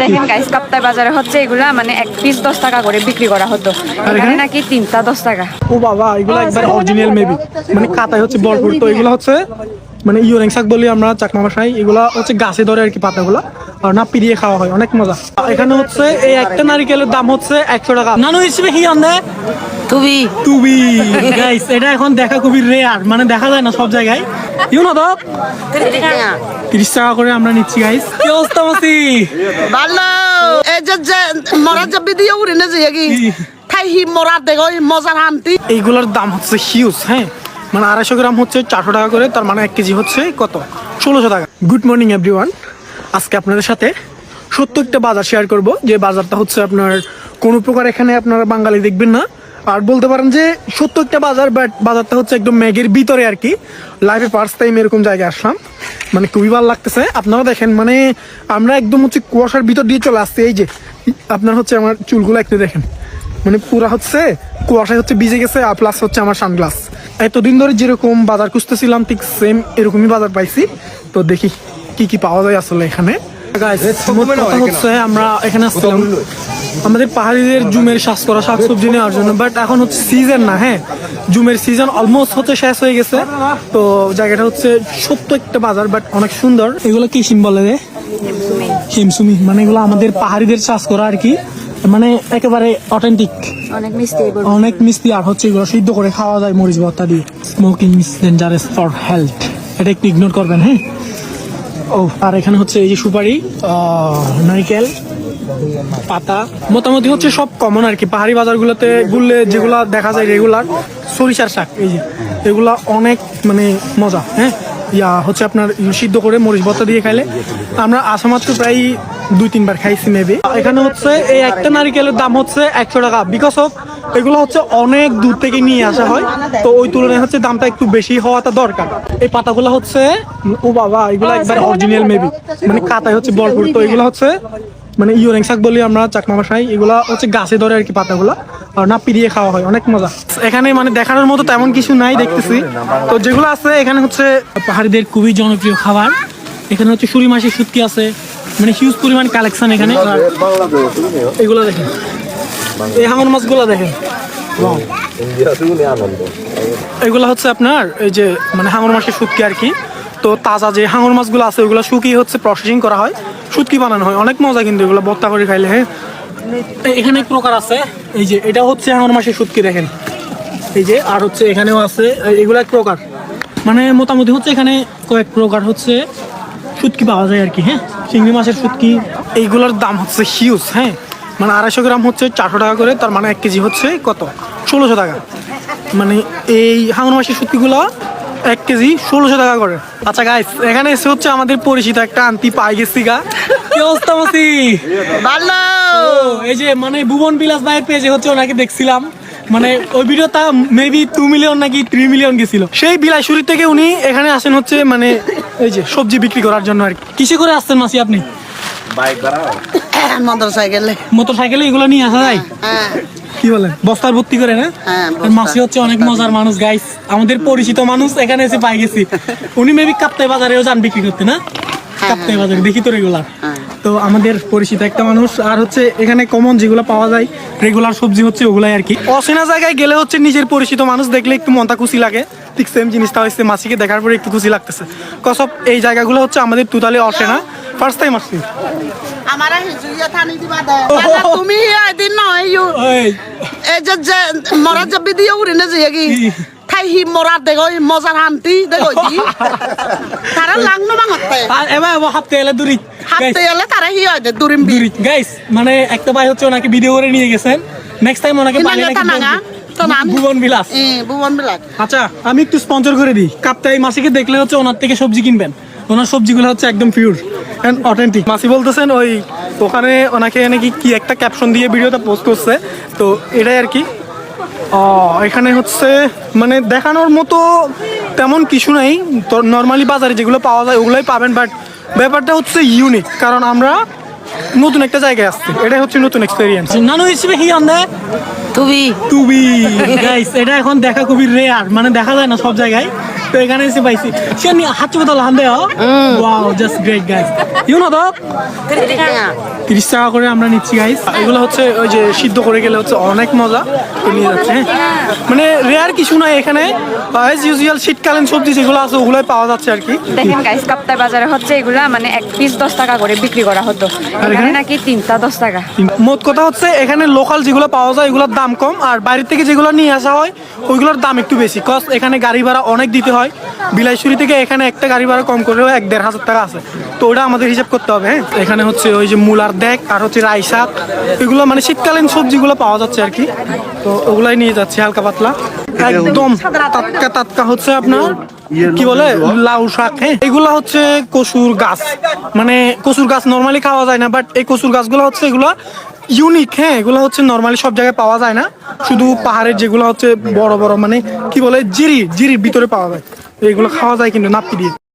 দেখেন গাইস কাপ্তাই বাজারে হচ্ছে এগুলা মানে এক পিস দশ টাকা করে বিক্রি করা হতো। এখানে? নাকি তিনটা দশ টাকা। ও বাবা এগুলো একবার অরিজিনাল মেবি মানে কাতায় হচ্ছে বরপুর তো এগুলো হচ্ছে মানে ইউরেং শাক বলি আমরা চাকমা ভাষায় এগুলা হচ্ছে গাছে ধরে আর কি পাতাগুলা। আর না পিরিয়ে খাওয়া হয় অনেক মজা। এখানে হচ্ছে এই একটা নারিকেলের দাম হচ্ছে একশো টাকা। নানু হিসেবে হি আন্দে তুমি? টুবি গাইস এটা এখন দেখা খুবই রেয়ার মানে দেখা যায় না সব জায়গায়। ইউ না তো তিরিশ টাকা করে আমরা নিচ্ছি গাইস কি অবস্থা মাসি? ভালো। এই যে যে মরা যে ভিডিও উড়ে না যে কি? ঠাই হি মরা দেখো মজার হান্তি। এইগুলোর দাম হচ্ছে হিউজ হ্যাঁ? মানে আড়াইশো গ্রাম হচ্ছে চারশো টাকা করে তার মানে এক কেজি হচ্ছে কত? ষোলোশো টাকা। গুড মর্নিং এভরিওয়ান আজকে আপনাদের সাথে সত্য একটা বাজার শেয়ার করব। যে বাজারটা হচ্ছে আপনার কোনো প্রকার এখানে আপনারা বাঙালি দেখবেন না। আর বলতে পারেন যে সত্য একটা বাজার, বাট বাজারটা হচ্ছে একদম ম্যাগের ভিতরে আর কি। লাইফে ফার্স্ট টাইম এরকম জায়গায় আসলাম। মানে খুবই ভালো লাগতেছে। আপনারা দেখেন মানে আমরা একদম হচ্ছে কুয়াশার ভিতর দিয়ে চলে আসছি। এই যে, আপনার হচ্ছে আমার চুলগুলো একটু দেখেন। মানে পুরা হচ্ছে কুয়াশায় হচ্ছে ভিজে গেছে, আর প্লাস হচ্ছে আমার সানগ্লাস এতদিন ধরে যেরকম বাজার খুঁজতেছিলাম, ঠিক সেম এরকমই বাজার পাইছি। তো দেখি কি কি পাওয়া যায় আসলে এখানে। আমরা এখানে আসছিলাম আমাদের পাহাড়িদের জুমের শ্বাস করা শাকসবজি নেওয়ার জন্য। বাট এখন হচ্ছে সিজন না হ্যাঁ? জুমের সিজন অলমোস্ট হচ্ছে শেষ হয়ে গেছে। তো জায়গাটা হচ্ছে সত্য একটা বাজার বাট অনেক সুন্দর। এগুলো কি সিম বলে রে? হিমসুমি। মানে এগুলো আমাদের পাহাড়িদের চাষ করা আর কি। মানে একেবারে অথেন্টিক অনেক মিষ্টি অনেক মিষ্টি আর হচ্ছে এগুলো সিদ্ধ করে খাওয়া যায় মরিচ ভর্তা দিয়ে। Smoking is dangerous for health এটা একটু ইগনোর করবেন হ্যাঁ? ও আর এখানে হচ্ছে এই যে সুপারি নারকেল। পাতা। মোটামুটি হচ্ছে সব কমন আর কি। পাহাড়ি বাজারগুলোতে ঘুরলে যেগুলা দেখা যায় রেগুলার সরিষার শাক এই যে এগুলা অনেক মানে মজা হ্যাঁ? ইয়া হচ্ছে আপনার সিদ্ধ করে মরিচ ভর্তা দিয়ে খাইলে। আমরা আসামাত তো প্রায় দুই তিনবার খাইছি মেবি এখানে হচ্ছে এই একটা নারিকেলের দাম হচ্ছে একশো টাকা। বিকজ অফ এগুলো হচ্ছে অনেক দূর থেকে নিয়ে আসা হয়। তো ওই তুলনায় হচ্ছে দামটা একটু বেশি হওয়াটা দরকার। এই পাতাগুলো হচ্ছে ও বাবা এগুলো একবার অরিজিনাল মেবি মানে কাতায় হচ্ছে বরপুর তো এগুলো হচ্ছে মানে ইউরেং শাক বলি আমরা, চাকমা ভাষায় এগুলা হচ্ছে গাছে ধরে আর কি পাতাগুলা, আর না পিরিয়ে খাওয়া হয়, অনেক মজা। এখানে মানে দেখানোর মতো তেমন কিছু নাই দেখতেছি। তো যেগুলো আছে, এখানে হচ্ছে পাহাড়িদের খুবই জনপ্রিয় খাবার। এখানে হচ্ছে সুরি মাসি সুটকি আছে মানে হিউজ পরিমাণ কালেকশন এখানে। এগুলো দেখেন। এই হাঙর মাছগুলো দেখেন. এগুলো হচ্ছে আপনার, এই যে মানে হাঙর মাছের শুটকি আর কি। তো তাজা যে হাঙর মাছগুলো আছে, ওগুলো শুকিয়ে হচ্ছে প্রসেসিং করা হয়। শুটকি বানানো হয়, অনেক মজা কিন্তু এগুলো বত্তা করে খাইলে হ্যাঁ? এখানে এক প্রকার আছে, এই যে, এটা হচ্ছে হাঙর মাছের শুটকি দেখেন। এই যে, আর হচ্ছে এখানেও আছে এগুলো এক প্রকার। মানে মোটামুটি হচ্ছে এখানে কয়েক প্রকার হচ্ছে শুটকি পাওয়া যায় আর কি হ্যাঁ? চিংড়ি মাছের শুটকি এইগুলোর দাম হচ্ছে হিউজ হ্যাঁ? মানে আড়াইশো গ্রাম হচ্ছে চারশো টাকা করে, তার মানে এক কেজি হচ্ছে কত? ষোলোশো টাকা। মানে এই হাঙর মাসের শুটকিগুলো এক কেজি ষোলোশো টাকা করে। আচ্ছা গাইস এখানে এসে হচ্ছে আমাদের পরিচিত একটা আন্টি পাই গেছি গা কি অবস্থা মাসি? ভালো। এই যে মানে ভুবন বিলাস ভাইয়ের পেজে হচ্ছে ওনাকে দেখছিলাম। মানে ওই ভিডিওটা মেবি টু মিলিয়ন নাকি থ্রি মিলিয়ন গেছিল। সেই বিলাসুরি থেকে উনি এখানে আসেন হচ্ছে মানে এই যে সবজি বিক্রি করার জন্য আর কিসে করে আসছেন মাসি আপনি? মোটর সাইকেলে মোটর সাইকেলে এগুলো নিয়ে আসা যায়? হ্যাঁ। কি বলেন বস্তার ভর্তি করে না? হ্যাঁ, মাসি হচ্ছে অনেক মজার মানুষ গাইস আমাদের পরিচিত মানুষ এখানে এসে পাই গেছি। উনি মেবি কাপ্তাই বাজারেও যান বিক্রি করতে না? কাপ্তাই বাজারে দেখি তো রেগুলার হ্যাঁ। তো আমাদের পরিচিত একটা মানুষ আর হচ্ছে এখানে কমন যেগুলো পাওয়া যায় রেগুলার সবজি হচ্ছে ওগুলাই আর কি। অচেনা জায়গায় গেলে হচ্ছে নিজের পরিচিত মানুষ দেখলে একটু মনটা খুশি লাগে। ঠিক সেম জিনিসটা হচ্ছে মাসিকে দেখার পরে একটু খুশি লাগতেছে। কসব এই জায়গাগুলো হচ্ছে আমাদের তুতালে অচেনা। ফার্স্ট টাইম আসছি। আমার হিজুইয়া থানি দিবা দে। তুমি এদিন নয় ইউ এই যে যে মরা যে ভিডিও উড়ে না কি হি মরা দেখো মজার হান্তি দেখো তারা এবার হাঁটতে এলে দূরি। হাতে এলে তারা হি হয় দুরিম দূরি। গাইস মানে একটা ভাই হচ্ছে ওনাকে ভিডিও করে নিয়ে গেছেন নেক্সট টাইম ওনাকে পানি নান। ভুবন বিলাস। ভুবন আচ্ছা আমি একটু স্পন্সর করে দিই। কাপ্তাই মাসিকে দেখলে হচ্ছে ওনার থেকে সবজি কিনবেন। ওনার সবজিগুলো হচ্ছে একদম পিওর এন্ড অথেন্টিক মাসি বলতেছেন ওই ওখানে ওনাকে নাকি কি একটা ক্যাপশন দিয়ে ভিডিওটা পোস্ট করছে। তো এটাই আর কি। ও, এখানে হচ্ছে মানে দেখানোর মতো তেমন কিছু নাই। তো নর্মালি বাজারে যেগুলো পাওয়া যায় ওগুলোই পাবেন বাট ব্যাপারটা হচ্ছে ইউনিক কারণ আমরা নতুন একটা জায়গায় আসছি। এটাই হচ্ছে নতুন এক্সপেরিয়েন্স নানু হিসেবে কি আন্দে? তুমি টুবি গাইস এটা এখন দেখা খুবই রেয়ার মানে দেখা যায় না সব জায়গায়। তো এখানে এসে পাইছি। সে হাত চুপে তো লাহান দেয় wow just great guys you know দো তিরিশ টাকা করে আমরা নিচ্ছি গাইস এগুলো হচ্ছে ওই যে সিদ্ধ করে গেলে হচ্ছে অনেক মজা। নিয়ে যাচ্ছে হ্যাঁ। মানে রেয়ার কিছু নাই এখানে। ইউজুয়াল শীতকালীন সবজি যেগুলো আছে ওগুলোই পাওয়া যাচ্ছে আর কি। দেখেন গাইস কাপ্তাই বাজারে হচ্ছে এগুলা মানে এক পিস দশ টাকা করে বিক্রি করা হতো। এখানে? নাকি তিনটা দশ টাকা। মোট কথা হচ্ছে এখানে লোকাল যেগুলো পাওয়া যায় এগুলোর দাম কম। আর বাইরে থেকে যেগুলো নিয়ে আসা হয় ওইগুলোর দাম একটু বেশি। কজ এখানে গাড়ি ভাড়া অনেক দিতে হয়। বিলাইশুরি থেকে এখানে একটা গাড়ি ভাড়া কম করলেও এক দেড় হাজার টাকা আছে। তো ওটা আমাদের হিসাব করতে হবে হ্যাঁ। এখানে হচ্ছে ওই যে মূলার দেখ আর হচ্ছে রাই শাক এগুলো মানে শীতকালীন সবজিগুলো পাওয়া যাচ্ছে আর কি। তো ওগুলাই নিয়ে যাচ্ছে, হালকা পাতলা। একদম টাটকা টাটকা হচ্ছে আপনার, কি বলে, লাউ শাক হ্যাঁ? এগুলা হচ্ছে কচুর গাছ। মানে কচুর গাছ নর্মালি খাওয়া যায় না বাট এই কচুর গাছগুলো হচ্ছে এগুলা ইউনিক হ্যাঁ? এগুলো হচ্ছে নর্মালি সব জায়গায় পাওয়া যায় না। শুধু পাহাড়ের যেগুলো হচ্ছে বড় বড় মানে কি বলে, জিরি, জিরির ভিতরে পাওয়া যায়। এগুলো খাওয়া যায় কিন্তু নাপি দিয়ে।